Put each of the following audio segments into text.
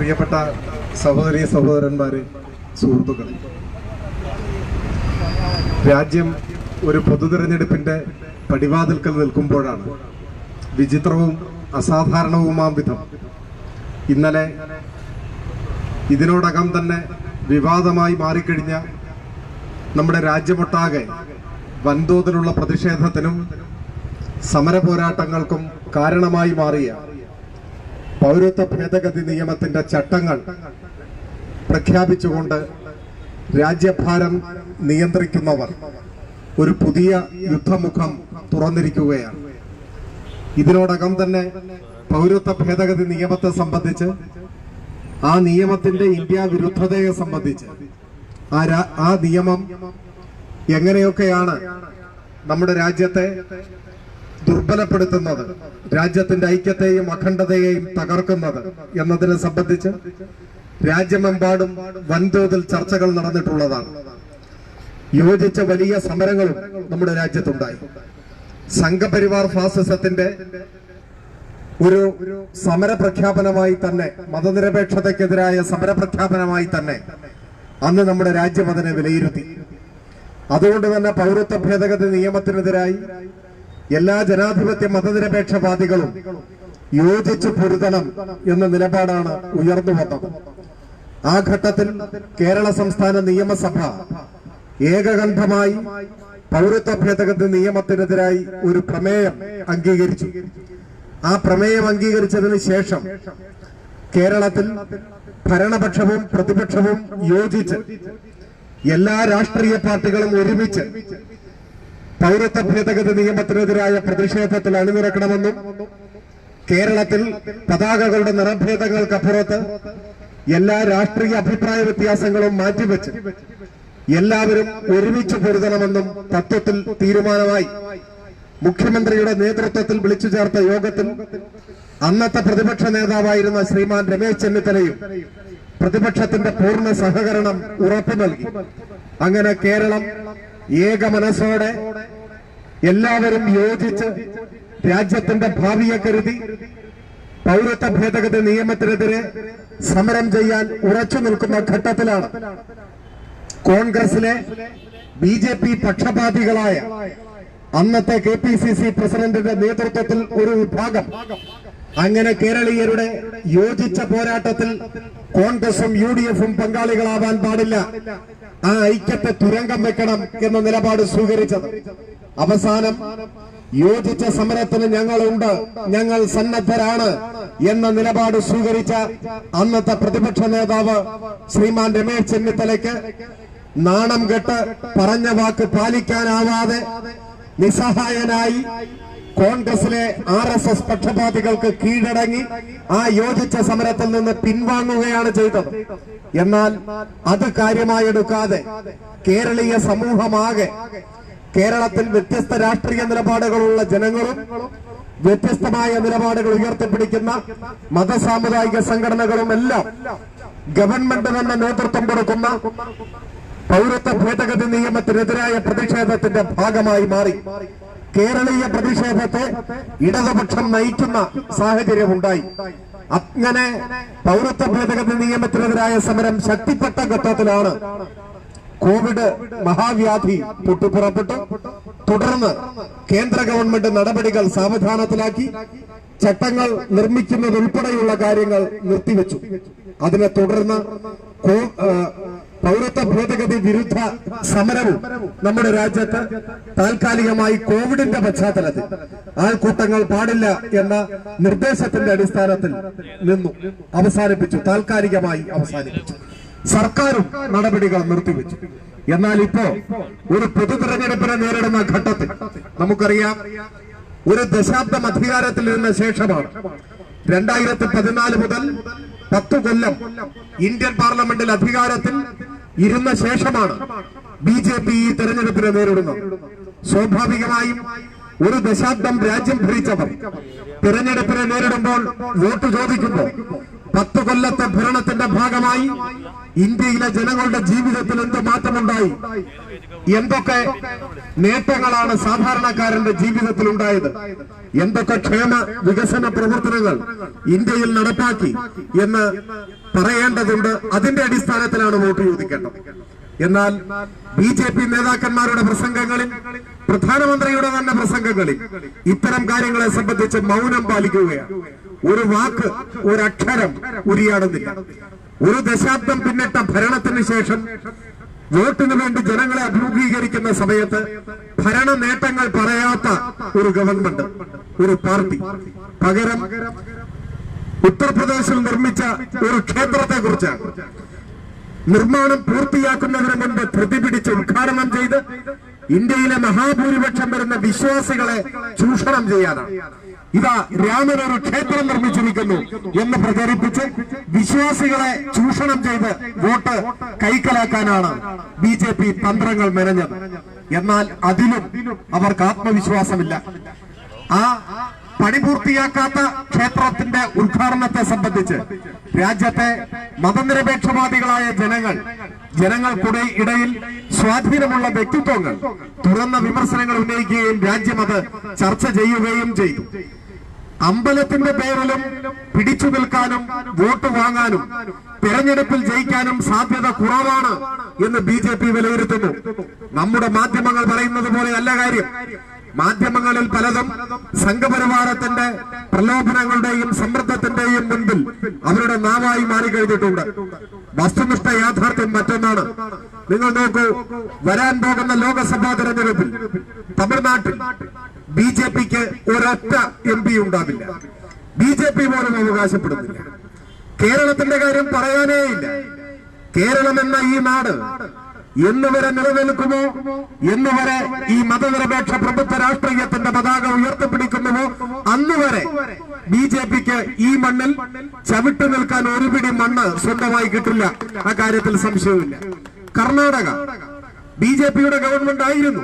പ്രിയപ്പെട്ട സഹോദരി സഹോദരന്മാരെ സുഹൃത്തുക്കളെ. രാജ്യം ഒരു പൊതു തിരഞ്ഞെടുപ്പിന്റെ പടിവാതിൽക്കൽ നിൽക്കുമ്പോഴാണ് വിചിത്രവും അസാധാരണവുമാം വിധം. ഇന്നലെ ഇതിനോടകം തന്നെ വിവാദമായി മാറിക്കഴിഞ്ഞ നമ്മുടെ രാജ്യമൊട്ടാകെ വൻതോതിലുള്ള പ്രതിഷേധത്തിനും സമര പോരാട്ടങ്ങൾക്കും കാരണമായി മാറിയ പൗരത്വ ഭേദഗതി നിയമത്തിന്റെ ചട്ടങ്ങൾ പ്രഖ്യാപിച്ചുകൊണ്ട് രാജ്യഭാരം നിയന്ത്രിക്കുന്നവർ ഒരു പുതിയ യുദ്ധമുഖം തുറന്നിരിക്കുകയാണ്. ഇതിനോടകം തന്നെ പൗരത്വ ഭേദഗതി നിയമത്തെ സംബന്ധിച്ച് ആ നിയമത്തിന്റെ ഇന്ത്യ വിരുദ്ധതയെ സംബന്ധിച്ച് ആ ആ നിയമം എങ്ങനെയൊക്കെയാണ് നമ്മുടെ രാജ്യത്തെ ദുർബലപ്പെടുത്തുന്നത് രാജ്യത്തിന്റെ ഐക്യത്തെയും അഖണ്ഡതയെയും തകർക്കുന്നത് എന്നതിനെ സംബന്ധിച്ച് രാജ്യമെമ്പാടും വൻതോതിൽ ചർച്ചകൾ നടന്നിട്ടുള്ളതാണ്. യോജിച്ച വലിയ സമരങ്ങളും നമ്മുടെ രാജ്യത്തുണ്ടായി. സംഘപരിവാർ ഫാസിസത്തിന്റെ ഒരു സമര പ്രഖ്യാപനമായി തന്നെ മതനിരപേക്ഷതയ്ക്കെതിരായ സമര പ്രഖ്യാപനമായി തന്നെ അന്ന് നമ്മുടെ രാജ്യം അതിനെ വിലയിരുത്തി. അതുകൊണ്ട് തന്നെ പൗരത്വ ഭേദഗതി നിയമത്തിനെതിരായി എല്ലാ ജനാധിപത്യ മതനിരപേക്ഷവാദികളും യോജിച്ച് പൊരുതണം എന്ന നിലപാടാണ് ഉയർന്നു വന്നത്. ആ ഘട്ടത്തിൽ കേരള സംസ്ഥാന നിയമസഭ ഏകകണ്ഠമായി പൗരത്വ ഭേദഗതി നിയമത്തിനെതിരായി ഒരു പ്രമേയം അംഗീകരിച്ചു. ആ പ്രമേയം അംഗീകരിച്ചതിന് ശേഷം കേരളത്തിൽ ഭരണപക്ഷവും പ്രതിപക്ഷവും യോജിച്ച് എല്ലാ രാഷ്ട്രീയ പാർട്ടികളും ഒരുമിച്ച് പൗരത്വ ഭേദഗതി നിയമത്തിനെതിരായ പ്രതിഷേധത്തിൽ അണിനിരക്കണമെന്നും കേരളത്തിൽ പതാകകളുടെ നിറഭേദങ്ങൾക്കപ്പുറത്ത് എല്ലാ രാഷ്ട്രീയ അഭിപ്രായ വ്യത്യാസങ്ങളും മാറ്റിവെച്ച് എല്ലാവരും ഒരുമിച്ച് പൊരുതണമെന്നും തത്വത്തിൽ തീരുമാനമായി മുഖ്യമന്ത്രിയുടെ നേതൃത്വത്തിൽ വിളിച്ചു ചേർത്ത യോഗത്തിൽ അന്നത്തെ പ്രതിപക്ഷ നേതാവായിരുന്ന ശ്രീമാൻ രമേശ് ചെന്നിത്തലയും പ്രതിപക്ഷത്തിന്റെ പൂർണ സഹകരണം ഉറപ്പു നൽകി അങ്ങനെ കേരളം ഏക മനസ്സോടെ എല്ലാവരും യോജിച്ച് രാജ്യത്തിന്റെ ഭാവിയെ കരുതി പൗരത്വ ഭേദഗതി നിയമത്തിനെതിരെ സമരം ചെയ്യാൻ ഉറച്ചു നിൽക്കുന്ന ഘട്ടത്തിലാണ് കോൺഗ്രസിലെ ബി ജെ പി പക്ഷപാതികളായ അന്നത്തെ കെ പി സി സി പ്രസിഡന്റിന്റെ നേതൃത്വത്തിൽ ഒരു വിഭാഗം അങ്ങനെ കേരളീയരുടെ യോജിച്ച പോരാട്ടത്തിൽ കോൺഗ്രസും യു ഡി എഫും പങ്കാളികളാവാൻ പാടില്ല. ആ ഐക്യത്തെ തുരങ്കം വെക്കണം എന്ന നിലപാട് സ്വീകരിച്ചത്. അവസാനം യോജിച്ച സമരത്തിന് ഞങ്ങളുണ്ട് ഞങ്ങൾ സന്നദ്ധരാണ് എന്ന നിലപാട് സ്വീകരിച്ച അന്നത്തെ പ്രതിപക്ഷ നേതാവ് ശ്രീമാൻ രമേശ് ചെന്നിത്തലയ്ക്ക് നാണം കെട്ട് പറഞ്ഞ വാക്ക് പാലിക്കാനാവാതെ നിസ്സഹായനായി കോൺഗ്രസിലെ ആർ എസ് എസ് പക്ഷപാതികൾക്ക് കീഴടങ്ങി ആ യോജിച്ച സമരത്തിൽ നിന്ന് പിൻവാങ്ങുകയാണ് ചെയ്തത്. എന്നാൽ അത് കാര്യമായെടുക്കാതെ കേരളീയ സമൂഹമാകെ കേരളത്തിൽ വ്യത്യസ്ത രാഷ്ട്രീയ നിലപാടുകളുള്ള ജനങ്ങളും വ്യത്യസ്തമായ നിലപാടുകൾ ഉയർത്തിപ്പിടിക്കുന്ന മതസാമുദായിക സംഘടനകളും എല്ലാം ഗവൺമെന്റ് തന്നെ നേതൃത്വം കൊടുക്കുന്ന പൗരത്വ ഭേദഗതി നിയമത്തിനെതിരായ പ്രതിഷേധത്തിന്റെ ഭാഗമായി മാറി. കേരളീയ പ്രതിഷേധത്തെ ഇടതുപക്ഷം നയിക്കുന്ന സാഹചര്യമുണ്ടായി. അങ്ങനെ പൗരത്വ ഭേദഗതി നിയമത്തിനെതിരായ സമരം ശക്തിപ്പെട്ട ഘട്ടത്തിലാണ് കോവിഡ് മഹാവ്യാധി പൊട്ടിപ്പുറപ്പെട്ടു. തുടർന്ന് കേന്ദ്ര ഗവൺമെന്റ് നടപടികൾ സാവധാനത്തിലാക്കി. ചട്ടങ്ങൾ നിർമ്മിക്കുന്നതുൾപ്പെടെയുള്ള കാര്യങ്ങൾ നിർത്തിവെച്ചു. അതിനെ തുടർന്ന് പൗരത്വ ഭേദഗതി വിരുദ്ധ സമരവും നമ്മുടെ രാജ്യത്ത് താൽക്കാലികമായി കോവിഡിന്റെ പശ്ചാത്തലത്തിൽ ആൾക്കൂട്ടങ്ങൾ പാടില്ല എന്ന നിർദ്ദേശത്തിന്റെ അടിസ്ഥാനത്തിൽ നിന്നു അവസാനിപ്പിച്ചു താൽക്കാലികമായി അവസാനിപ്പിച്ചു. സർക്കാരും നടപടികൾ നിർത്തിവെച്ചു. എന്നാൽ ഇപ്പോ ഒരു പൊതു തെരഞ്ഞെടുപ്പിനെ നേരിടുന്ന ഘട്ടത്തിൽ നമുക്കറിയാം ഒരു ദശാബ്ദം അധികാരത്തിൽ ഇരുന്ന ശേഷമാണ് രണ്ടായിരത്തി പതിനാല് മുതൽ പത്തു കൊല്ലം ഇന്ത്യൻ പാർലമെന്റിൽ അധികാരത്തിൽ ഇരുന്ന ശേഷമാണ് ബി ജെ പി ഈ തെരഞ്ഞെടുപ്പിനെ നേരിടുന്നത്. സ്വാഭാവികമായും ഒരു ദശാബ്ദം രാജ്യം ഭരിച്ചവർ തിരഞ്ഞെടുപ്പിനെ നേരിടുമ്പോൾ വോട്ട് ചോദിക്കുമ്പോൾ പത്ത് കൊല്ലത്തെ ഭരണത്തിന്റെ ഭാഗമായി ഇന്ത്യയിലെ ജനങ്ങളുടെ ജീവിതത്തിൽ എന്ത് മാറ്റമുണ്ടായി? എന്തൊക്കെ നേട്ടങ്ങളാണ് സാധാരണക്കാരന്റെ ജീവിതത്തിൽ ഉണ്ടായത് എന്തൊക്കെ ക്ഷേമ വികസന പ്രവർത്തനങ്ങൾ ഇന്ത്യയിൽ നടപ്പാക്കി എന്ന് പറയേണ്ടതുണ്ട്. അതിന്റെ അടിസ്ഥാനത്തിലാണ് വോട്ട് ചോദിക്കേണ്ടത്. എന്നാൽ ബി ജെ പി നേതാക്കന്മാരുടെ പ്രസംഗങ്ങളിൽ പ്രധാനമന്ത്രിയുടെ തന്നെ പ്രസംഗങ്ങളിൽ ഇത്തരം കാര്യങ്ങളെ സംബന്ധിച്ച് മൗനം പാലിക്കുകയാണ്. ഒരു വാക്ക് ഒരക്ഷരം ഉരിയാടുന്നില്ല. ഒരു ദശാബ്ദം പിന്നിട്ട ഭരണത്തിന് ശേഷം വോട്ടിന് വേണ്ടി ജനങ്ങളെ അഭിമുഖീകരിക്കുന്ന സമയത്ത് ഭരണ നേട്ടങ്ങൾ പറയാത്ത ഒരു ഗവൺമെന്റ് ഒരു പാർട്ടി. പകരം ഉത്തർപ്രദേശിൽ നിർമ്മിച്ച ഒരു ക്ഷേത്രത്തെ കുറിച്ചാണ് നിർമ്മാണം പൂർത്തിയാക്കുന്നതിന് മുമ്പ് പ്രതിപിടിച്ച് പിടിച്ച് ഉദ്ഘാടനം ചെയ്ത് ഇന്ത്യയിലെ മഹാഭൂരിപക്ഷം വരുന്ന വിശ്വാസികളെ ചൂഷണം ചെയ്യാനാണ്. ഇതാ രാമൻ ക്ഷേത്രം നിർമ്മിച്ചു നിർമ്മിച്ചിരിക്കുന്നു എന്ന് പ്രചരിപ്പിച്ച് വിശ്വാസികളെ ചൂഷണം ചെയ്ത് വോട്ട് കൈക്കലാക്കാനാണ് ബി ജെ പി തന്ത്രങ്ങൾ മെനഞ്ഞത്. എന്നാൽ അതിലും അവർക്ക് ആത്മവിശ്വാസമില്ല. ആ പണി പൂർത്തിയാക്കാത്ത ക്ഷേത്രത്തിന്റെ ഉദ്ഘാടനത്തെ സംബന്ധിച്ച് രാജ്യത്തെ മതനിരപേക്ഷവാദികളായ ജനങ്ങൾ ജനങ്ങൾക്കുടെ ഇടയിൽ സ്വാധീനമുള്ള വ്യക്തിത്വങ്ങൾ തുറന്ന വിമർശനങ്ങൾ ഉന്നയിക്കുകയും രാജ്യം അത് ചർച്ച ചെയ്യുകയും ചെയ്തു. അമ്പലത്തിന്റെ പേരിലും പിടിച്ചു നിൽക്കാനും വോട്ട് വാങ്ങാനും തെരഞ്ഞെടുപ്പിൽ ജയിക്കാനും സാധ്യത കുറവാണ് എന്ന് ബി ജെ പി വിലയിരുത്തുന്നു. നമ്മുടെ മാധ്യമങ്ങൾ പറയുന്നത് പോലെ അല്ല കാര്യം. മാധ്യമങ്ങളിൽ പലതും സംഘപരിവാരത്തിന്റെ പ്രലോഭനങ്ങളുടെയും സമ്മർദ്ദത്തിന്റെയും മുൻപിൽ അവരുടെ നാവായി മാറിക്കഴിഞ്ഞിട്ടുണ്ട്. വസ്തുനിഷ്ഠ യാഥാർത്ഥ്യം മറ്റൊന്നാണ്. നിങ്ങൾ നോക്കൂ വരാൻ പോകുന്ന ലോകസഭാ തെരഞ്ഞെടുപ്പിൽ തമിഴ്നാട്ടിൽ ബി ജെ പിക്ക് ഒരൊറ്റ എം പി ഉണ്ടാവില്ല. ബി ജെ പി പോലും അവകാശപ്പെടുന്നില്ല. കേരളത്തിന്റെ കാര്യം പറയാനേ ഇല്ല. കേരളം എന്ന ഈ നാട് എന്ന് വരെ നിലനിൽക്കുമോ? എന്ന് വരെ ഈ മതനിരപേക്ഷ പ്രബുദ്ധ രാഷ്ട്രീയത്തിന്റെ പതാക ഉയർത്തിപ്പിടിക്കുന്നുവോ? അന്ന് വരെ ബി ജെ പിക്ക് ഈ മണ്ണിൽ ചവിട്ടു നിൽക്കാൻ ഒരു പിടി മണ്ണ് സ്വന്തമായി കിട്ടില്ല. ആ കാര്യത്തിൽ സംശയമില്ല കർണാടക. ബി ജെ പിയുടെ ഗവൺമെന്റ് ആയിരുന്നു.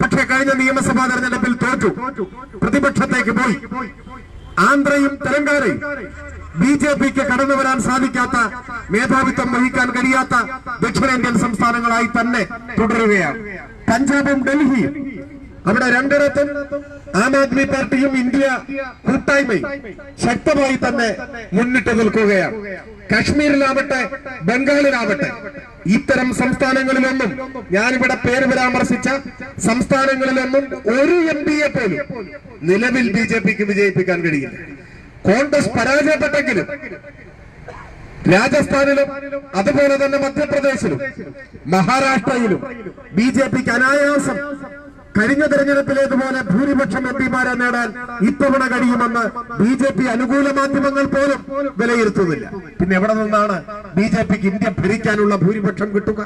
പക്ഷെ കഴിഞ്ഞ നിയമസഭാ തെരഞ്ഞെടുപ്പിൽ തോറ്റു. പ്രതിപക്ഷത്തേക്ക് പോയി. ആന്ധ്രയും തെലങ്കാനയും ബി ജെ പിക്ക് കടന്നു വരാൻ സാധിക്കാത്ത മേധാവിത്വം വഹിക്കാൻ കഴിയാത്ത ദക്ഷിണേന്ത്യൻ സംസ്ഥാനങ്ങളായി തന്നെ തുടരുകയാണ്. പഞ്ചാബും ഡൽഹിയും അവിടെ രണ്ടിടത്തും ആം ആദ്മി പാർട്ടിയും ഇന്ത്യ കൂട്ടായ്മയും ശക്തമായി തന്നെ മുന്നിട്ട് നിൽക്കുകയാണ്. കാശ്മീരിലാവട്ടെ ബംഗാളിലാവട്ടെ ഇത്തരം സംസ്ഥാനങ്ങളിലൊന്നും ഞാനിവിടെ പേര് പരാമർശിച്ച സംസ്ഥാനങ്ങളിലൊന്നും ഒരു എം പിയെ പോലും നിലവിൽ ബി ജെ പിക്ക് വിജയിപ്പിക്കാൻ കഴിയില്ല. കോൺഗ്രസ് പരാജയപ്പെട്ടെങ്കിലും രാജസ്ഥാനിലും അതുപോലെ തന്നെ മധ്യപ്രദേശിലും മഹാരാഷ്ട്രയിലും ബി ജെ പിക്ക് അനായാസം കഴിഞ്ഞ തെരഞ്ഞെടുപ്പിലേതുപോലെ ഭൂരിപക്ഷം എം പിമാരെ നേടാൻ ഇത്തവണ കഴിയുമെന്ന് ബി ജെ പി അനുകൂല മാധ്യമങ്ങൾ പോലും വിലയിരുത്തുന്നില്ല. പിന്നെ എവിടെ നിന്നാണ് ബി ജെ പിക്ക് ഇന്ത്യ ഭരിക്കാനുള്ള ഭൂരിപക്ഷം കിട്ടുക?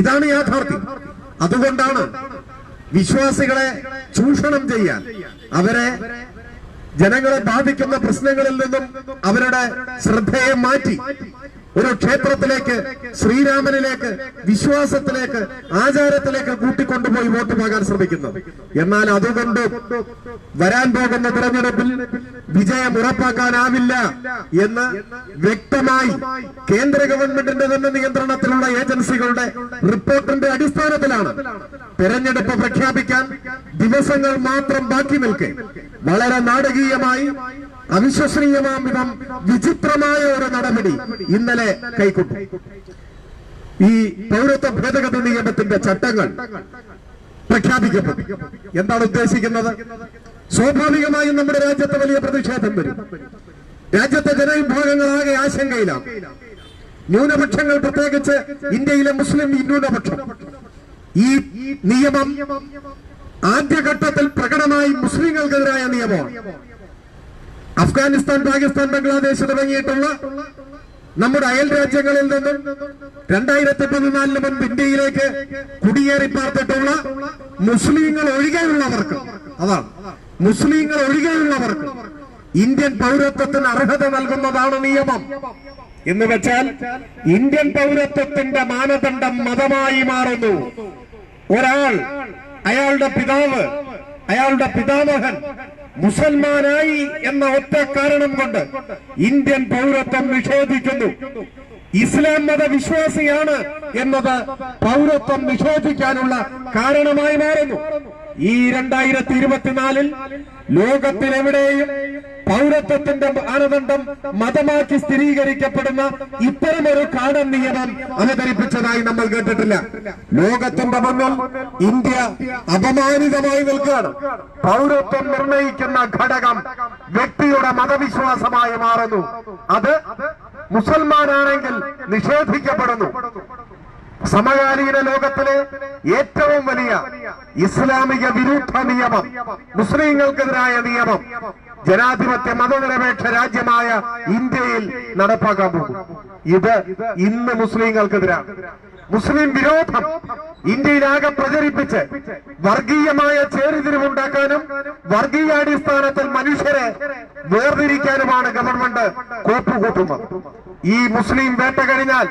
ഇതാണ് യാഥാർത്ഥ്യം. അതുകൊണ്ടാണ് വിശ്വാസികളെ ചൂഷണം ചെയ്യാൻ അവരെ ജനങ്ങളെ ബാധിക്കുന്ന പ്രശ്നങ്ങളിൽ നിന്നും അവരുടെ ശ്രദ്ധയെ മാറ്റി ഒരു ക്ഷേത്രത്തിലേക്ക് ശ്രീരാമനിലേക്ക് വിശ്വാസത്തിലേക്ക് ആചാരത്തിലേക്ക് കൂട്ടിക്കൊണ്ടുപോയി വോട്ട് പോകാൻ ശ്രമിക്കുന്നു. എന്നാൽ അതുകൊണ്ട് വരാൻ പോകുന്ന തെരഞ്ഞെടുപ്പിൽ വിജയം ഉറപ്പാക്കാനാവില്ല എന്ന് വ്യക്തമായി കേന്ദ്ര ഗവൺമെന്റിന്റെ തന്നെ നിയന്ത്രണത്തിലുള്ള ഏജൻസികളുടെ റിപ്പോർട്ടിന്റെ അടിസ്ഥാനത്തിലാണ് തെരഞ്ഞെടുപ്പ് പ്രഖ്യാപിക്കാൻ ദിവസങ്ങൾ മാത്രം ബാക്കി നിൽക്കെ. വളരെ നാടകീയമായി അവിശ്വസനീയമാം വിധം വിചിത്രമായ ഒരു നടപടി ഇന്നലെ കൈക്കൊണ്ടു ഈ പൗരത്വ ഭേദഗതി നിയമത്തിന്റെ ചട്ടങ്ങൾ പ്രഖ്യാപിക്കപ്പെട്ടു. എന്താണ് ഉദ്ദേശിക്കുന്നത്? സ്വാഭാവികമായും നമ്മുടെ രാജ്യത്ത് വലിയ പ്രതിഷേധം വരും. രാജ്യത്തെ ജനവിഭാഗങ്ങളാകെ ആശങ്കയിലാണ്. ന്യൂനപക്ഷങ്ങൾ പ്രത്യേകിച്ച് ഇന്ത്യയിലെ മുസ്ലിം ന്യൂനപക്ഷം. ഈ നിയമം ആദ്യഘട്ടത്തിൽ പ്രകടമായി മുസ്ലിങ്ങൾക്കെതിരായ നിയമമാണ്. അഫ്ഗാനിസ്ഥാൻ പാകിസ്ഥാൻ ബംഗ്ലാദേശ് തുടങ്ങിയിട്ടുള്ള നമ്മുടെ അയൽ രാജ്യങ്ങളിൽ നിന്നും രണ്ടായിരത്തി പതിനാലിന് മുൻപ് ഇന്ത്യയിലേക്ക് കുടിയേറി പാർത്തിട്ടുള്ള മുസ്ലിങ്ങൾ ഒഴികെയുള്ളവർക്ക് അതാണ് മുസ്ലിങ്ങൾ ഒഴികെയുള്ളവർക്ക് ഇന്ത്യൻ പൗരത്വത്തിന് അർഹത നൽകുന്നതാണ് നിയമം. എന്ന് വെച്ചാൽ ഇന്ത്യൻ പൗരത്വത്തിന്റെ മാനദണ്ഡം മതമായി മാറുന്നു. ഒരാൾ അയാളുടെ പിതാവ് അയാളുടെ പിതാമഹൻ മുസൽമാനായി എന്ന ഒറ്റ കാരണം കൊണ്ട് ഇന്ത്യൻ പൗരത്വം നിഷേധിക്കുന്നു. ഇസ്ലാം മത വിശ്വാസിയാണ് എന്നത് പൗരത്വം നിഷേധിക്കാനുള്ള കാരണമായി മാറുന്നു. ഈ രണ്ടായിരത്തി ഇരുപത്തിനാലിൽ ലോകത്തിലെവിടെയും പൗരത്വത്തിന്റെ മാനദണ്ഡം മതമാക്കി സ്ഥിരീകരിക്കപ്പെടുന്ന ഇത്തരമൊരു കാടൻ നിയമം അവതരിപ്പിച്ചതായി നമ്മൾ കേട്ടിട്ടില്ല. ലോകത്തിന്റെ മുന്നിൽ ഇന്ത്യ അപമാനിതമായി നിൽക്കുകയാണ്. പൗരത്വം നിർണയിക്കുന്ന ഘടകം വ്യക്തിയുടെ മതവിശ്വാസമായി മാറുന്നു. അത് മുസൽമാനാണെങ്കിൽ നിഷേധിക്കപ്പെടുന്നു. സമകാലീന ലോകത്തിലെ ഏറ്റവും വലിയ ഇസ്ലാമിക വിരുദ്ധ നിയമം മുസ്ലിങ്ങൾക്കെതിരായ നിയമം ജനാധിപത്യ മതനിരപേക്ഷ രാജ്യമായ ഇന്ത്യയിൽ നടപ്പാക്കാൻ പോകും ഇത് ഇന്ന് മുസ്ലിങ്ങൾക്കെതിരാണ്. മുസ്ലിം വിരോധം ഇന്ത്യയിലാകെ പ്രചരിപ്പിച്ച് വർഗീയമായ ചേരിതിരിവുണ്ടാക്കാനും വർഗീയാടിസ്ഥാനത്തിൽ മനുഷ്യരെ വേർതിരിക്കാനുമാണ് ഗവൺമെന്റ് കോപ്പുകൂട്ടുന്നത്. ഈ മുസ്ലിം വേട്ട കഴിഞ്ഞാൽ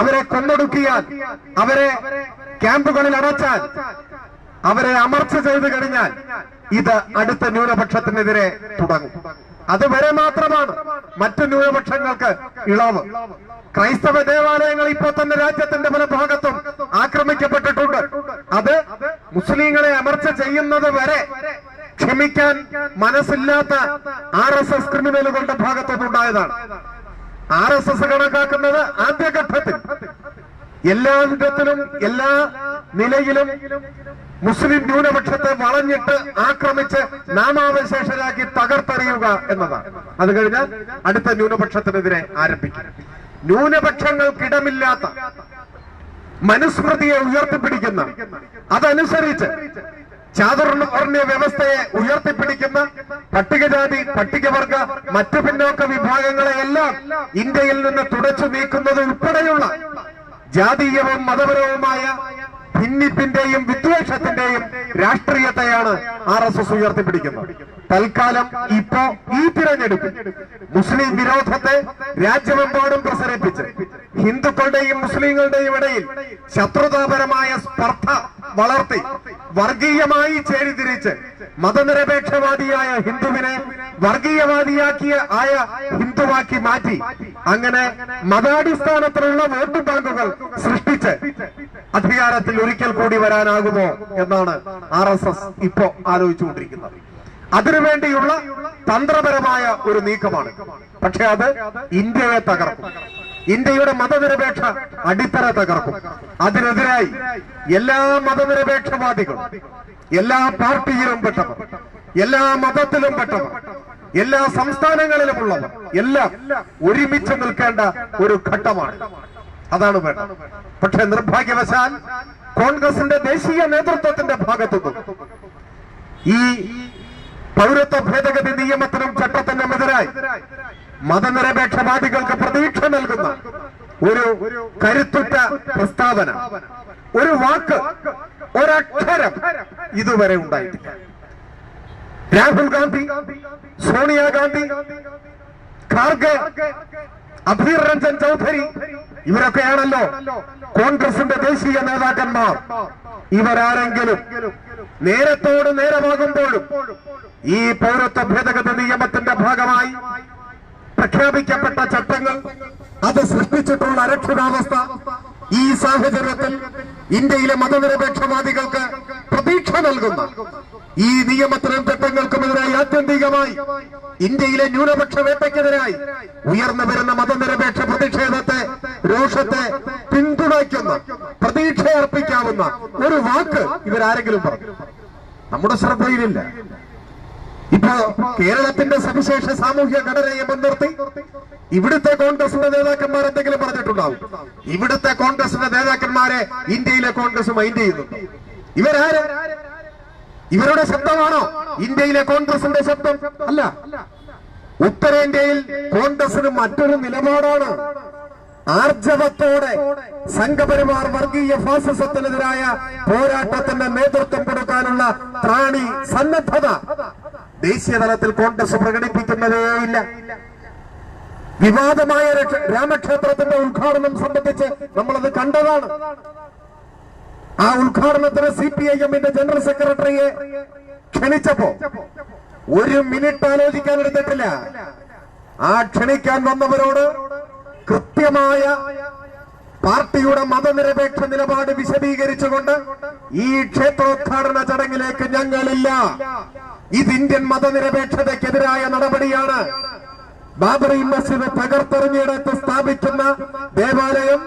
അവരെ കൊന്നൊടുക്കിയാൽ അവരെ ക്യാമ്പുകളിൽ അടച്ചാൽ അവരെ അമർച്ച ചെയ്ത് കഴിഞ്ഞാൽ ഇത് അടുത്ത ന്യൂനപക്ഷത്തിനെതിരെ തുടങ്ങും. അതുവരെ മാത്രമാണ് മറ്റു ന്യൂനപക്ഷങ്ങൾക്ക് ഇളവ്. ക്രൈസ്തവ ദേവാലയങ്ങൾ ഇപ്പോൾ തന്നെ രാജ്യത്തിന്റെ പല ഭാഗത്തും ആക്രമിക്കപ്പെട്ടിട്ടുണ്ട്. അത് മുസ്ലിങ്ങളെ അമർച്ച ചെയ്യുന്നത് വരെ ക്ഷമിക്കാൻ മനസ്സില്ലാത്ത ആർ എസ് എസ് ക്രിമിനലുകളുടെ ഭാഗത്തുനിന്നുണ്ടായതാണ് ആർ എസ് എസ് കണക്കാക്കുന്നത് ആദ്യഘട്ടത്തിൽ എല്ലാ വിധത്തിലും എല്ലാ നിലയിലും മുസ്ലിം ന്യൂനപക്ഷത്തെ വളഞ്ഞിട്ട് ആക്രമിച്ച് നാമാവശേഷരാക്കി തകർത്തെറിയുക എന്നതാണ്. അത് കഴിഞ്ഞാൽ അടുത്ത ന്യൂനപക്ഷത്തിനെതിരെ ആരംഭിക്കും. ന്യൂനപക്ഷങ്ങൾക്കിടമില്ലാത്ത മനുസ്മൃതിയെ ഉയർത്തിപ്പിടിക്കുന്ന അതനുസരിച്ച് ചാതുർവർണ വ്യവസ്ഥയെ ഉയർത്തിപ്പിടിക്കുന്ന പട്ടികജാതി പട്ടികവർഗ മറ്റു പിന്നോക്ക വിഭാഗങ്ങളെയെല്ലാം ഇന്ത്യയിൽ നിന്ന് തുടച്ചു നീക്കുന്നത് ഉൾപ്പെടെയുള്ള ജാതീയവും മതപരവുമായ ഭിന്നിപ്പിന്റെയും വിദ്വേഷത്തിന്റെയും രാഷ്ട്രീയത്തെയാണ് ആർ എസ് എസ് ഉയർത്തിപ്പിടിക്കുന്നത്. തൽക്കാലം ഇപ്പോ ഈ തിരഞ്ഞെടുപ്പ് മുസ്ലിം വിരോധത്തെ രാജ്യമെമ്പാടും പ്രസരിപ്പിച്ച് ഹിന്ദുക്കളുടെയും മുസ്ലിങ്ങളുടെയും ഇടയിൽ ശത്രുതാപരമായ സ്പർദ്ധ വളർത്തി വർഗീയമായി ചേരിതിരിച്ച് മതനിരപേക്ഷവാദിയായ ഹിന്ദുവിനെ വർഗീയവാദിയാക്കിയ ആയ ഹിന്ദുവാക്കി മാറ്റി അങ്ങനെ മതാടിസ്ഥാനത്തിലുള്ള വോട്ട് ബാങ്കുകൾ സൃഷ്ടിച്ച് അധികാരത്തിൽ ഒരിക്കൽ കൂടി വരാനാകുമോ എന്നാണ് ആർ എസ് എസ് ഇപ്പോ ആലോചിച്ചുകൊണ്ടിരിക്കുന്നത്. അതിനുവേണ്ടിയുള്ള തന്ത്രപരമായ ഒരു നീക്കമാണ്. പക്ഷെ അത് ഇന്ത്യയെ തകർക്കും. ഇന്ത്യയുടെ മതനിരപേക്ഷ അടിത്തറ തകർക്കും. അതിനെതിരായി എല്ലാ മതനിരപേക്ഷവാദികളും എല്ലാ പാർട്ടിയിലും പെട്ടവർ എല്ലാ മതത്തിലും പെട്ടവർ എല്ലാ സംസ്ഥാനങ്ങളിലുമുള്ളവർ എല്ലാം ഒരുമിച്ച് നിൽക്കേണ്ട ഒരു ഘട്ടമാണ്. അതാണ് വേണ്ടത്. പക്ഷെ നിർഭാഗ്യവശാൽ കോൺഗ്രസിന്റെ ദേശീയ നേതൃത്വത്തിന്റെ ഭാഗത്തുനിന്നും ഈ പൗരത്വ ഭേദഗതി നിയമത്തിനും ചട്ടത്തിനും എതിരായി മതനിരപേക്ഷവാദികൾക്ക് പ്രതീക്ഷ നൽകുന്ന ഒരു കരുത്തുറ്റ പ്രസ്താവന ഒരു വാക്ക് ഒരക്ഷരം ഇതുവരെ ഉണ്ടായിട്ടില്ല. രാഹുൽ ഗാന്ധി സോണിയാഗാന്ധി ഖാർഗെ അധീർ രഞ്ജൻ ചൗധരി ഇവരൊക്കെയാണല്ലോ കോൺഗ്രസിന്റെ ദേശീയ നേതാക്കന്മാർ. ഇവരാരെങ്കിലും നേരത്തോട് നേരമാകുമ്പോഴും ഈ പൗരത്വ ഭേദഗതി നിയമത്തിന്റെ ഭാഗമായി പ്രഖ്യാപിക്കപ്പെട്ട ചട്ടങ്ങൾ അത് സൃഷ്ടിച്ചിട്ടുള്ള അരക്ഷിതാവസ്ഥ ഈ സാഹചര്യത്തിൽ ഇന്ത്യയിലെ മതനിരപേക്ഷവാദികൾക്ക് പ്രതീക്ഷ നൽകുന്ന. ഈ നിയമത്തിനും ചട്ടങ്ങൾക്കുമെതിരായി ആത്യന്തികമായി ഇന്ത്യയിലെ ന്യൂനപക്ഷ വേട്ടയ്ക്കെതിരായി ഉയർന്നു വരുന്ന മതനിരപേക്ഷ പ്രതിഷേധത്തെ രോഷത്തെ പിന്തുണയ്ക്കുന്ന പ്രതീക്ഷ അർപ്പിക്കാവുന്ന ഒരു വാക്ക് ഇവരാരെങ്കിലും പറഞ്ഞു. നമ്മുടെ ശ്രദ്ധയിലില്ല. ഇപ്പോ കേരളത്തിന്റെ സവിശേഷ സാമൂഹ്യ ഘടനയെ മുൻനിർത്തി ഇവിടുത്തെ കോൺഗ്രസിന്റെ നേതാക്കന്മാർ എന്തെങ്കിലും പറഞ്ഞിട്ടുണ്ടാവും. ഇവിടുത്തെ കോൺഗ്രസിന്റെ നേതാക്കന്മാരെ ഇന്ത്യയിലെ കോൺഗ്രസ് മൈൻഡ് ചെയ്യുന്നു ഇവരാര്? ഇവരുടെ ശബ്ദമാണോ ഇന്ത്യയിലെ കോൺഗ്രസിന്റെ ശബ്ദം? അല്ല. ഉത്തരേന്ത്യയിൽ കോൺഗ്രസിന് മറ്റൊരു നിലപാടാണ്. ആർജവത്തോടെ സംഘപരിവാർ വർഗീയ ഫാസിസത്തിനെതിരായ പോരാട്ടത്തിന്റെ നേതൃത്വം കൊടുക്കാനുള്ള ത്രാണി സന്നദ്ധത. ദേശീയ തലത്തിൽ കോൺഗ്രസ് പ്രകടിപ്പിക്കുന്നതേയില്ല വിവാദമായ രാമക്ഷേത്രത്തിന്റെ ഉദ്ഘാടനം സംബന്ധിച്ച് നമ്മളത് കണ്ടതാണ്. ആ ഉദ്ഘാടനത്തിന് സി പി ഐ എമ്മിന്റെ ജനറൽ സെക്രട്ടറിയെ ക്ഷണിച്ചപ്പോ ഒരു മിനിറ്റ് ആലോചിക്കാൻ എടുത്തിട്ടില്ല. ആ ക്ഷണിക്കാൻ വന്നവരോട് കൃത്യമായ പാർട്ടിയുടെ മതനിരപേക്ഷ നിലപാട് വിശദീകരിച്ചുകൊണ്ട് ഈ ക്ഷേത്രോദ്ഘാടന ചടങ്ങിലേക്ക് ഞങ്ങളില്ല. ഇത് ഇന്ത്യൻ മതനിരപേക്ഷതയ്ക്കെതിരായ നടപടിയാണ്. ബാബറി മസ്ജിദ് തകർത്തെറിഞ്ഞിടത്ത് സ്ഥാപിക്കുന്ന ദേവാലയം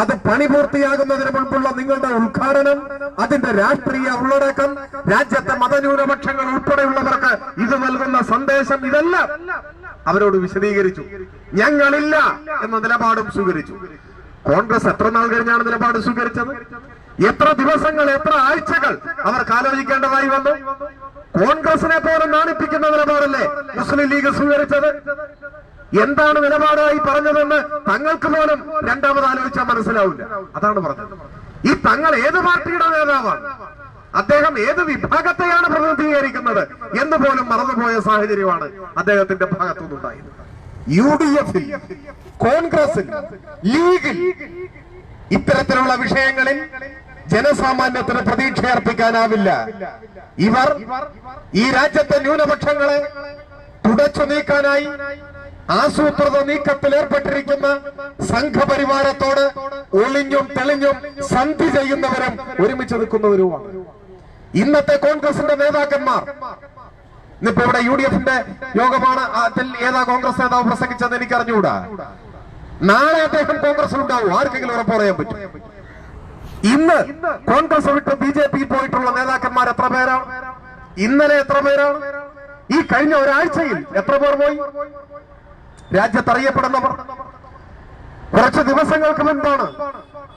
അത് പണി പൂർത്തിയാകുന്നതിന് മുൻപുള്ള നിങ്ങളുടെ ഉദ്ഘാടനം അതിന്റെ രാഷ്ട്രീയ ഉള്ളടക്കം രാജ്യത്തെ മതന്യൂനപക്ഷങ്ങൾ ഉൾപ്പെടെയുള്ളവർക്ക് ഇത് നൽകുന്ന സന്ദേശം ഇതെല്ലാം അവരോട് വിശദീകരിച്ചു. ഞങ്ങളില്ല എന്ന നിലപാടും സ്വീകരിച്ചു. കോൺഗ്രസ് എത്ര നാൾ കഴിഞ്ഞാണ് നിലപാട് സ്വീകരിച്ചത്? എത്ര ദിവസങ്ങൾ എത്ര ആഴ്ചകൾ അവർക്ക് ആലോചിക്കേണ്ടതായി വന്നു? കോൺഗ്രസിനെ പോലും നാണിപ്പിക്കുന്ന നിലപാടല്ലേ മുസ്ലിം ലീഗ് സ്വീകരിച്ചത്? എന്താണ് നിലപാടായി പറഞ്ഞതെന്ന് തങ്ങൾക്ക് പോലും രണ്ടാമത് ആലോചിച്ചാൽ മനസ്സിലാവില്ല. അതാണ് പറഞ്ഞത്. ഈ തങ്ങൾ ഏത് പാർട്ടിയുടെ നേതാവാണ്? അദ്ദേഹം ഏത് വിഭാഗത്തെയാണ് പ്രതിനിധീകരിക്കുന്നത് എന്ന് പോലും മറന്നുപോയ സാഹചര്യമാണ് അദ്ദേഹത്തിന്റെ ഭാഗത്തുനിന്നുണ്ടായത് യു ഡി എഫിൽ കോൺഗ്രസിൽ ലീഗിൽ ഇത്തരത്തിലുള്ള വിഷയങ്ങളിൽ ജനസാമാന്യത്തിന് പ്രതീക്ഷ അർപ്പിക്കാനാവില്ല ഇവർ ഈ രാജ്യത്തെ ന്യൂനപക്ഷങ്ങളെ തുടച്ചു നീക്കാനായി ആസൂത്രിത നീക്കത്തിൽ ഏർപ്പെട്ടിരിക്കുന്ന സംഘപരിവാരത്തോട് ഒളിഞ്ഞും തെളിഞ്ഞും സന്ധി ചെയ്യുന്നവരും ഒരുമിച്ച് നിൽക്കുന്നവരുമാണ്. ഇന്നത്തെ കോൺഗ്രസിന്റെ നേതാക്കന്മാർ. ഇന്നിപ്പോ ഇവിടെ യു ഡി എഫിന്റെ യോഗമാണ്. അതിൽ ഏതാ കോൺഗ്രസ് നേതാവ് പ്രസംഗിച്ചതെന്ന് എനിക്ക് അറിഞ്ഞുകൂടാ നാളെ അദ്ദേഹം കോൺഗ്രസിൽ ഉണ്ടാവും ആർക്കെങ്കിലും ഉറപ്പ് പറയാൻ പറ്റും. ഇന്ന് കോൺഗ്രസ് വിട്ട് ബി ജെ പി പോയിട്ടുള്ള നേതാക്കന്മാർ എത്ര പേരാണ്? ഇന്നലെ എത്ര പേരാണ്? ഈ കഴിഞ്ഞ ഒരാഴ്ചയിൽ എത്ര പേർ പോയി? രാജ്യത്ത് അറിയപ്പെടുന്നവർ കുറച്ച് ദിവസങ്ങൾക്ക് മുൻപാണ്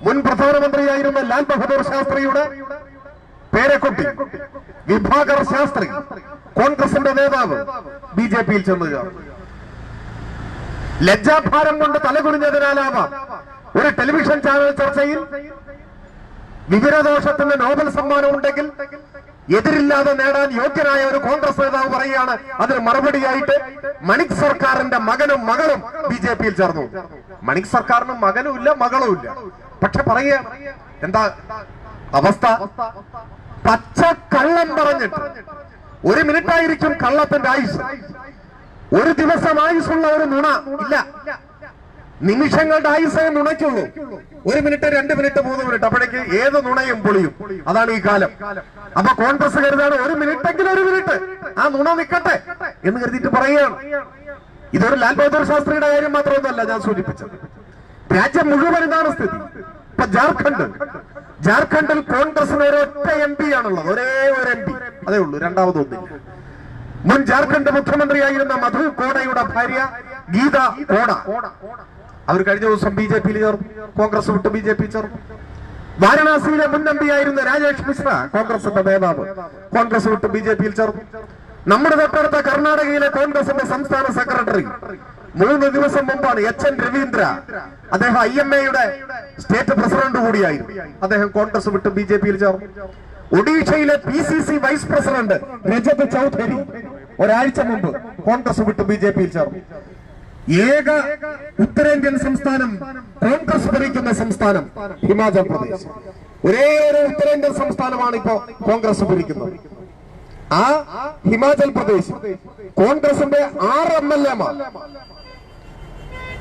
മുൻ പ്രധാനമന്ത്രിയായിരുന്ന ലാൽ ബഹദൂർ ശാസ്ത്രിയുടെ പേരെക്കുട്ടി വിഭാകർ ശാസ്ത്രി കോൺഗ്രസിന്റെ നേതാവ് ബി ജെ പിയിൽ ചെന്നുക ലജ്ജാഭാരം കൊണ്ട് തലകുനിഞ്ഞതിനാലാവാം ഒരു ടെലിവിഷൻ ചാനൽ ചർച്ചയിൽ വിവരദോഷത്തിന് നോബൽ സമ്മാനം ഉണ്ടെങ്കിൽ എതിരില്ലാതെ നേടാൻ യോഗ്യനായ ഒരു കോൺഗ്രസ് നേതാവ് പറയുകയാണ്. അതിന് മറുപടിയായിട്ട് മണിക് സർക്കാരിന്റെ മകനും മകളും ബി ജെ പിയിൽ ചേർന്നു. മണിക് സർക്കാരിനും മകനും ഇല്ല മകളും ഇല്ല. പക്ഷെ പറയുക എന്താ അവസ്ഥ? പച്ച കള്ളം പറഞ്ഞിട്ട് ഒരു മിനിറ്റ് ആയിരിക്കും കള്ളത്തിന്റെ ആയുസ്. ഒരു ദിവസം ആയുസുള്ള ഒരു നുണ ഇല്ല. നിമിഷങ്ങളുടെ ആയുസേ നുണയ്ക്കുള്ളൂ. ഒരു മിനിറ്റ് രണ്ട് മിനിറ്റ് മൂന്ന് മിനിറ്റ്. അപ്പോഴേക്ക് ഏത് നുണയും പൊളിയും. അതാണ് ഈ കാലം. അപ്പൊ കോൺഗ്രസ് കരുതാണ് ഒരു മിനിറ്റെങ്കിലും ഒരു മിനിറ്റ്. ആ നുണ നിൽക്കട്ടെ എന്ന് കരുതിയിട്ട് പറയുകയാണ്. ഇതൊരു ലാൽ ബഹദൂർ ശാസ്ത്രിയുടെ കാര്യം മാത്രമൊന്നുമല്ല ഞാൻ സൂചിപ്പിച്ചത്. രാജ്യം മുഴുവൻ ഇതാണ് സ്ഥിതി. ഇപ്പൊ ജാർഖണ്ഡ്. ജാർഖണ്ഡിൽ കോൺഗ്രസിന് ഒരൊറ്റ എം പി ആണുള്ളത്. ഒരേ ഒരു എം പി അതേ ഉള്ളൂ രണ്ടാമതൊന്നില്ല മുൻ ജാർഖണ്ഡ് മുഖ്യമന്ത്രിയായിരുന്ന മധു കോടയുടെ ഭാര്യ ഗീത കോട. അവർ കഴിഞ്ഞ ദിവസം ബി ജെ പിയിൽ ചേർന്നു. കോൺഗ്രസ് വിട്ട് ബി ജെ പി ചേർന്നു. വാരണാസിയിലെ മുൻ എം ആയിരുന്ന രാജേഷ് മിശ്ര കോൺഗ്രസിന്റെ നേതാവ്. കോൺഗ്രസ് വിട്ട് ബി ജെ പിയിൽ ചേർന്നു. നമ്മുടെ തൊട്ടടുത്ത കർണാടകയിലെ കോൺഗ്രസിന്റെ സംസ്ഥാന സെക്രട്ടറി. മൂന്ന് ദിവസം മുമ്പാണ് എച്ച് എൻ രവീന്ദ്ര. അദ്ദേഹം ഐ എം എയുടെ സ്റ്റേറ്റ് പ്രസിഡന്റ് കൂടിയായിരുന്നു. അദ്ദേഹം കോൺഗ്രസ് വിട്ട് ബി ജെ പിയിൽ ചേർന്നു. ഒഡീഷയിലെ P C C vice president Rajat Chaudhary ഒരാഴ്ച മുമ്പ് കോൺഗ്രസ് വിട്ട് ബി ജെ പിയിൽ ചേർന്നു. ഏക ഉത്തരേന്ത്യൻ സംസ്ഥാനം കോൺഗ്രസ് ഭരിക്കുന്ന സംസ്ഥാനം ഹിമാചൽ പ്രദേശ്. ഒരേ ഒരു ഉത്തരേന്ത്യൻ സംസ്ഥാനമാണ് ഇപ്പോ കോൺഗ്രസ് ഭരിക്കുന്നത്. ആ ഹിമാചൽ പ്രദേശ് കോൺഗ്രസിന്റെ ആറ് എം എൽ എമാർ.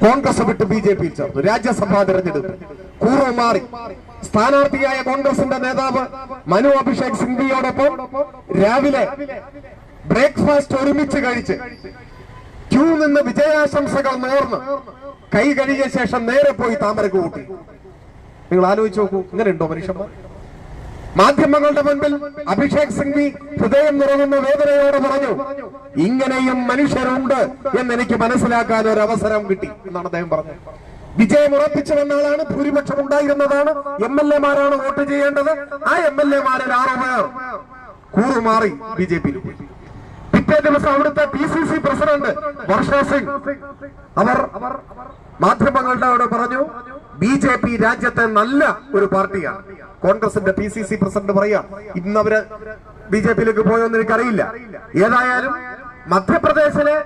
കോൺഗ്രസ് വിട്ട് ബി ജെ പിയിൽ ചേർന്നു. രാജ്യസഭാ തെരഞ്ഞെടുപ്പ്. കൂറു മാറി. സ്ഥാനാർത്ഥിയായ കോൺഗ്രസിന്റെ നേതാവ് മനു അഭിഷേക് സിംഗ്വിയോടൊപ്പം രാവിലെ ബ്രേക്ക്ഫാസ്റ്റ് ഒരുമിച്ച് കഴിച്ച് ക്യൂ നിന്ന് വിജയാശംസകൾ നേർന്ന് കൈ കഴുകിയ ശേഷം നേരെ പോയി താമരക്ക് കൂട്ടി. നിങ്ങൾ ആലോചിച്ച് നോക്കൂ ഇങ്ങനെയുണ്ടോ മനുഷ്യന്മാർ? മാധ്യമങ്ങളുടെ മുൻപിൽ അഭിഷേക് സിംഗ്വി ഹൃദയം നിറങ്ങുന്ന വേദനയോടെ പറഞ്ഞു ഇങ്ങനെയും മനുഷ്യരുണ്ട് എന്ന് എനിക്ക് മനസ്സിലാക്കാൻ ഒരു അവസരം കിട്ടി എന്നാണ് അദ്ദേഹം പറഞ്ഞത്. വിജയം ഉറപ്പിച്ചു വന്നാളാണ് ഭൂരിപക്ഷം ഉണ്ടായിരുന്നതാണ്. എം എൽ എമാരാണ് വോട്ട് ചെയ്യേണ്ടത്? ആ എം എൽ എമാരിൽ ആറു പേർ കൂറുമാറി ബി ജെ പിറ്റേ ദിവസം അവിടുത്തെ P C C president Varsha Singh അവർ മാധ്യമങ്ങളുടെ അവിടെ പറഞ്ഞു ബി ജെ പി രാജ്യത്തെ നല്ല ഒരു പാർട്ടിയാണ്. കോൺഗ്രസിന്റെ പി സി സി പ്രസിഡന്റ് പറയാം ഇന്ന് അവർ ബി ജെ പിയിലേക്ക് പോയോന്ന് എനിക്കറിയില്ല. ഏതായാലും മധ്യപ്രദേശിലെ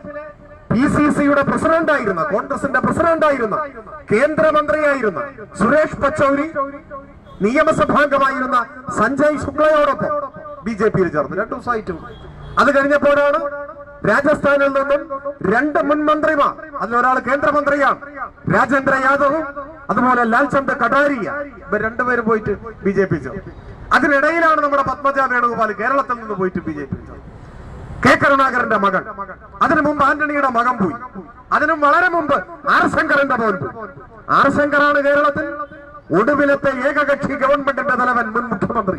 പി സി സിയുടെ പ്രസിഡന്റ് ആയിരുന്ന കോൺഗ്രസിന്റെ പ്രസിഡന്റ് ആയിരുന്ന കേന്ദ്രമന്ത്രിയായിരുന്ന സുരേഷ് പച്ചൌരി നിയമസഭാംഗമായിരുന്ന സഞ്ജയ് ശുക്ലയോടൊപ്പം ബി ജെ പിയിൽ ചേർന്നു. രണ്ടു ദിവസമായിട്ടും അത് കഴിഞ്ഞപ്പോഴാണ് രാജസ്ഥാനിൽ നിന്നും രണ്ട് മുൻ മന്ത്രിമാർ അതിലൊരാൾ കേന്ദ്രമന്ത്രിയാണ് രാജേന്ദ്ര യാദവും അതുപോലെ ലാൽചന്ദ് കടാരിയ ഇവർ രണ്ടുപേരും പോയിട്ട് ബി ജെ പി അതിനിടയിലാണ് നമ്മുടെ പത്മജ വേണുഗോപാൽ കേരളത്തിൽ നിന്ന് പോയിട്ട് ബി ജെ പി കെ കരുണാകരന്റെ മകൻ. അതിനു മുമ്പ് ആന്റണിയുടെ മകൻ പോയി. അതിനും വളരെ മുമ്പ് ആർ ശങ്കറിന്റെ മോൻ പോയി. ആർ ശങ്കറാണ് കേരളത്തിൽ ഒടുവിലത്തെ ഏകകക്ഷി ഗവൺമെന്റിന്റെ തലവൻ മുൻ മുഖ്യമന്ത്രി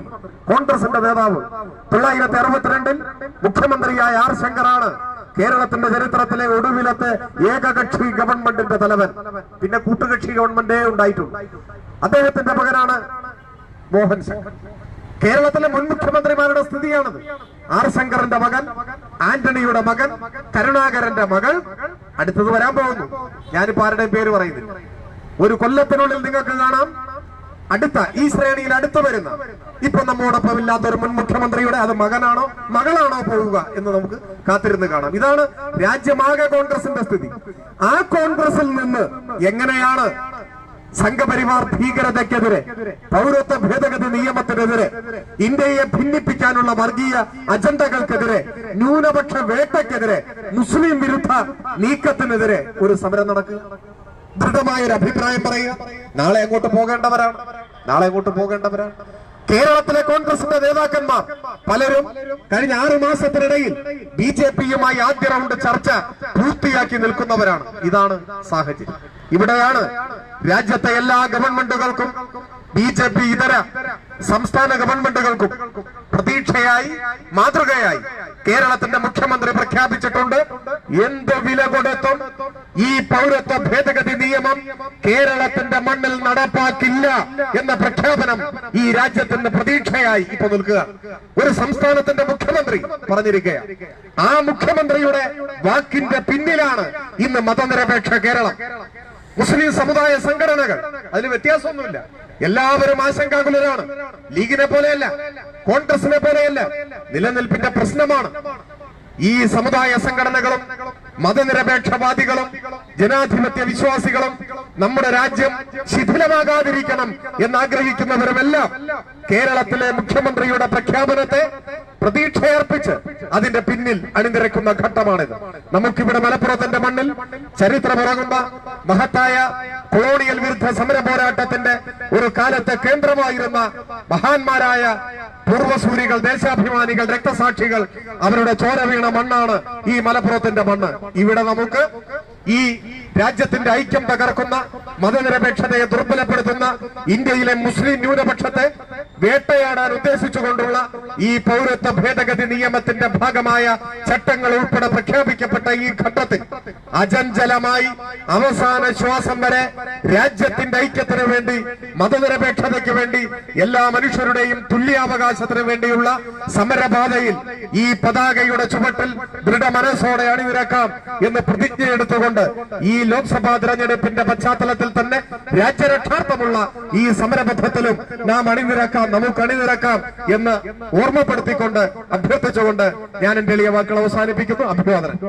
കോൺഗ്രസിന്റെ നേതാവ്. തൊള്ളായിരത്തി അറുപത്തിരണ്ടിൽ മുഖ്യമന്ത്രിയായ ആർ ശങ്കറാണ് കേരളത്തിന്റെ ചരിത്രത്തിലെ ഒടുവിലത്തെ ഏകകക്ഷി ഗവൺമെന്റിന്റെ തലവൻ. പിന്നെ കൂട്ടുകക്ഷി ഗവൺമെന്റേ ഉണ്ടായിട്ടുണ്ട്. അദ്ദേഹത്തിന്റെ മകനാണ് മോഹൻ ശങ്കർ. കേരളത്തിലെ മുൻ മുഖ്യമന്ത്രിമാരുടെ സ്ഥിതിയാണത്. ആർ ശങ്കറിന്റെ മകൻ ആന്റണിയുടെ മകൻ കരുണാകരന്റെ മകൾ. അടുത്തത് വരാൻ പോകുന്നു. ഞാനിപ്പോ ആരുടെയും പേര് പറയുന്നില്ല. ഒരു കൊല്ലത്തിനുള്ളിൽ നിങ്ങൾക്ക് കാണാം. അടുത്ത ഈ ശ്രേണിയിൽ അടുത്തു വരുന്ന ഇപ്പൊ നമ്മോടൊപ്പം ഇല്ലാത്ത ഒരു മുൻ മുഖ്യമന്ത്രിയുടെ അത് മകനാണോ മകളാണോ പോവുക എന്ന് നമുക്ക് കാത്തിരുന്ന് കാണാം. ഇതാണ് രാജ്യമാകെ കോൺഗ്രസിന്റെ സ്ഥിതി. ആ കോൺഗ്രസിൽ നിന്ന് എങ്ങനെയാണ് സംഘപരിവാർ ഭീകരതയ്ക്കെതിരെ പൗരത്വ ഭേദഗതി നിയമത്തിനെതിരെ ഇന്ത്യയെ ഭിന്നിപ്പിക്കാനുള്ള വർഗീയ അജണ്ടകൾക്കെതിരെ ന്യൂനപക്ഷ വേട്ടയ്ക്കെതിരെ മുസ്ലിം വിരുദ്ധ നീക്കത്തിനെതിരെ ഒരു സമരം നടക്കുക? ദൃഢമായ ഒരു അഭിപ്രായം പറയുക. നാളെ അങ്ങോട്ട് പോകേണ്ടവരാണ്. നാളെ അങ്ങോട്ട് പോകേണ്ടവരാണ്. കേരളത്തിലെ കോൺഗ്രസിന്റെ നേതാക്കന്മാർ പലരും കഴിഞ്ഞ ആറു മാസത്തിനിടയിൽ ബി ജെ പിയുമായി ആദ്യ റൗണ്ട് ചർച്ച പൂർത്തിയാക്കി നിൽക്കുന്നവരാണ്. ഇതാണ് സാഹചര്യം. ഇവിടെയാണ് രാജ്യത്തെ എല്ലാ ഗവൺമെന്റുകൾക്കും ബി ജെ പി ഇതര സംസ്ഥാന ഗവൺമെന്റുകൾക്കും പ്രതീക്ഷയായി മാതൃകയായി കേരളത്തിന്റെ മുഖ്യമന്ത്രി പ്രഖ്യാപിച്ചിട്ടുണ്ട്. എന്ത് വില കൊടുത്തും ഈ പൗരത്വ ഭേദഗതി നിയമം കേരളത്തിന്റെ മണ്ണിൽ നടപ്പാക്കില്ല എന്ന പ്രഖ്യാപനം ഈ രാജ്യത്തിന്റെ പ്രതീക്ഷയായി ഇപ്പൊ നിൽക്കുക. ഒരു സംസ്ഥാനത്തിന്റെ മുഖ്യമന്ത്രി പറഞ്ഞിരിക്കുകയാണ്. ആ മുഖ്യമന്ത്രിയുടെ വാക്കിന്റെ പിന്നിലാണ് ഇന്ന് മതനിരപേക്ഷ കേരളം. മുസ്ലിം സമുദായ സംഘടനകൾ. അതിന് വ്യത്യാസമൊന്നുമില്ല. എല്ലാവരും ആശങ്കാകുലരാണ്. ലീഗിനെ പോലെയല്ല കോൺഗ്രസിനെ പോലെയല്ല നിലനിൽപ്പിന്റെ പ്രശ്നമാണ്. ഈ സമുദായ സംഘടനകളും മതനിരപേക്ഷവാദികളും ജനാധിപത്യ വിശ്വാസികളും നമ്മുടെ രാജ്യം ശിഥിലമാകാതിരിക്കണം എന്നാഗ്രഹിക്കുന്നവരുമെല്ലാം കേരളത്തിലെ മുഖ്യമന്ത്രിയുടെ പ്രഖ്യാപനത്തെ പ്രതീക്ഷയർപ്പിച്ച് അതിന്റെ പിന്നിൽ അണിനിരക്കുന്ന ഘട്ടമാണിത്. നമുക്കിവിടെ മലപ്പുറത്തിന്റെ മണ്ണിൽ ചരിത്രമുറങ്ങുന്ന മഹത്തായ കൊളോണിയൽ വിരുദ്ധ സമര പോരാട്ടത്തിന്റെ ഒരു കാലത്തെ കേന്ദ്രമായിരുന്ന മഹാന്മാരായ പൂർവസൂരികൾ ദേശാഭിമാനികൾ രക്തസാക്ഷികൾ അവരുടെ ചോര വീണ മണ്ണാണ് ഈ മലപ്പുറത്തിന്റെ മണ്ണ്. ഇവിടെ നമുക്ക് ഈ രാജ്യത്തിന്റെ ഐക്യം തകർക്കുന്ന മതനിരപേക്ഷതയെ ദുർബലപ്പെടുത്തുന്ന ഇന്ത്യയിലെ മുസ്ലിം ന്യൂനപക്ഷത്തെ വേട്ടയാടാൻ ഉദ്ദേശിച്ചുകൊണ്ടുള്ള ഈ പൗരത്വ ഭേദഗതി നിയമത്തിന്റെ ഭാഗമായ ചട്ടങ്ങൾ ഉൾപ്പെടെ പ്രഖ്യാപിക്കപ്പെട്ട ഈ ഘട്ടത്തിൽ അജഞ്ചലമായി അവസാന ശ്വാസം വരെ രാജ്യത്തിന്റെ ഐക്യത്തിന് വേണ്ടി മതനിരപേക്ഷതയ്ക്ക് വേണ്ടി എല്ലാ മനുഷ്യരുടെയും തുല്യാവകാശത്തിന് വേണ്ടിയുള്ള സമരപാതയിൽ ഈ പതാകയുടെ ചുവട്ടിൽ ദൃഢമനസ്സോടെ അണിനിരക്കാം എന്ന് പ്രതിജ്ഞയെടുത്തുകൊണ്ട് ഈ ലോക്സഭാ തെരഞ്ഞെടുപ്പിന്റെ പശ്ചാത്തലത്തിൽ തന്നെ രാജ്യരക്ഷാർത്ഥമുള്ള ഈ സമരപഥത്തിലും നാം അണിനിരക്കാം. നമുക്ക് അണിനിരക്കാം എന്ന് ഓർമ്മപ്പെടുത്തിക്കൊണ്ട് അഭ്യർത്ഥിച്ചുകൊണ്ട് ഞാൻ എന്റെ എളിയ വാക്കുകൾ അവസാനിപ്പിക്കുന്നു. അഭിവാദനം.